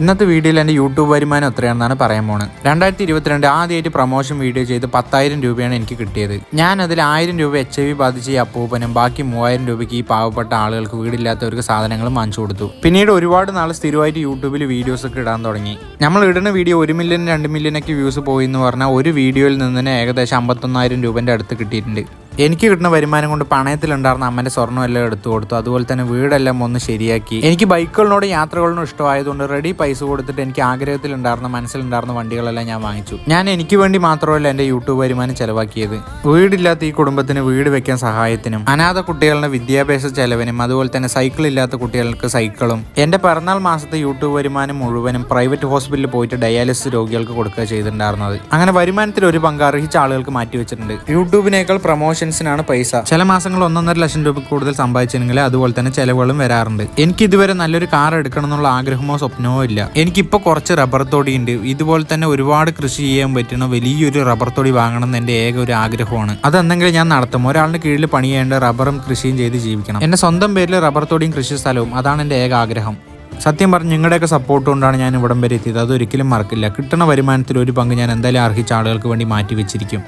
ഇന്നത്തെ വീഡിയോയിൽ എന്റെ യൂട്യൂബ് വരുമാനം എത്രയാണെന്നാണ് പറയാൻ പോണത്. രണ്ടായിരത്തി ഇരുപത്തിരണ്ട് ആദ്യമായിട്ട് പ്രൊമോഷൻ വീഡിയോ ചെയ്ത് പത്തായിരം രൂപയാണ് എനിക്ക് കിട്ടിയത്. ഞാൻ അതിൽ ആയിരം രൂപ എച്ച് ഐ വി ബാധിച്ച ഈ അപ്പൂപ്പനും ബാക്കി മൂവായിരം രൂപയ്ക്ക് ഈ പാവപ്പെട്ട ആളുകൾക്ക് വീടില്ലാത്തവർക്ക് സാധനങ്ങളും വാങ്ങിച്ചു കൊടുത്തു. പിന്നീട് ഒരുപാട് നാൾ സ്ഥിരമായിട്ട് യൂട്യൂബിൽ വീഡിയോസ് ഒക്കെ ഇടാൻ തുടങ്ങി. നമ്മൾ ഇടുന്ന വീഡിയോ ഒരു മില്യൺ രണ്ട് മില്യൺ ഒക്കെ വ്യൂസ് പോയി എന്ന് പറഞ്ഞാൽ ഒരു വീഡിയോയിൽ നിന്ന് തന്നെ ഏകദേശം അമ്പത്തൊന്നായിരം രൂപന്റെ അടുത്ത് കിട്ടിയിട്ടുണ്ട്. എനിക്ക് കിട്ടുന്ന വരുമാനം കൊണ്ട് പണയത്തിലുണ്ടായിരുന്ന അമ്മന്റെ സ്വർണമെല്ലാം എടുത്തു കൊടുത്തു. അതുപോലെ തന്നെ വീടെല്ലാം ഒന്ന് ശരിയാക്കി. എനിക്ക് ബൈക്കുകളിനോട് യാത്രകളിനോട് ഇഷ്ടമായതുകൊണ്ട് റെഡി പൈസ കൊടുത്തിട്ട് എനിക്ക് ആഗ്രഹത്തിലുണ്ടായിരുന്ന മനസ്സിലുണ്ടായിരുന്ന വണ്ടികളെല്ലാം ഞാൻ വാങ്ങിച്ചു. ഞാൻ എനിക്ക് വേണ്ടി മാത്രമല്ല എന്റെ യൂട്യൂബ് വരുമാനം ചെലവാക്കിയത്. വീടില്ലാത്ത ഈ കുടുംബത്തിന് വീട് വെക്കാൻ സഹായത്തിനും അനാഥ കുട്ടികളുടെ വിദ്യാഭ്യാസ ചെലവിനും അതുപോലെ തന്നെ സൈക്കിൾ ഇല്ലാത്ത കുട്ടികൾക്ക് സൈക്കിളും എന്റെ പിറന്നാൾ മാസത്തെ യൂട്യൂബ് വരുമാനം മുഴുവനും പ്രൈവറ്റ് ഹോസ്പിറ്റലിൽ പോയിട്ട് ഡയാലിസിസ് രോഗികൾക്ക് കൊടുക്കുക ചെയ്തിട്ടുണ്ടായിരുന്നത്. അങ്ങനെ വരുമാനത്തിൽ ഒരു പങ്ക് അർഹിച്ച ആളുകൾക്ക് മാറ്റിവെച്ചിട്ടുണ്ട്. യൂട്യൂബിനേക്കാൾ യൂട്യൂബിനേക്കാൾ പ്രൊമോഷൻസിനാണ് പൈസ. ചില മാസങ്ങൾ ഒന്നൊന്നര ലക്ഷം രൂപ കൂടുതൽ സമ്പാദിച്ചെങ്കിൽ അതുപോലെ തന്നെ ചിലവുകളും വരാറുണ്ട്. എനിക്ക് ഇതുവരെ നല്ലൊരു കാർ എടുക്കണം എന്നുള്ള ആഗ്രഹമോ സ്വപ്നമോ ഇല്ല. എനിക്കിപ്പോൾ കുറച്ച് റബ്ബർ തൊടിയുണ്ട്. ഇതുപോലെ തന്നെ ഒരുപാട് കൃഷി ചെയ്യാൻ പറ്റുന്ന വലിയൊരു റബ്ബർ തൊടി വാങ്ങണം എന്ന് എന്റെ ഏക ഒരു ആഗ്രഹമാണ്. അതെന്തെങ്കിലും ഞാൻ നടത്തും. ഒരാളിന് കീഴിൽ പണി ചെയ്യേണ്ട റബ്ബറും കൃഷിയും ചെയ്ത് ജീവിക്കണം. എന്റെ സ്വന്തം പേരിൽ റബ്ബർ തൊടിയും കൃഷി സ്ഥലവും അതാണ് എന്റെ ഏക ആഗ്രഹം. സത്യം പറഞ്ഞ് നിങ്ങളുടെയൊക്കെ സപ്പോർട്ട് കൊണ്ടാണ് ഞാൻ ഇവിടം വരെ എത്തിയത്. അതൊരിക്കലും മറക്കില്ല. കിട്ടുന്ന വരുമാനത്തിൽ ഒരു പങ്ക് ഞാൻ എന്തായാലും അർഹിച്ച ആളുകൾക്ക് വേണ്ടി മാറ്റി വെച്ചിരിക്കും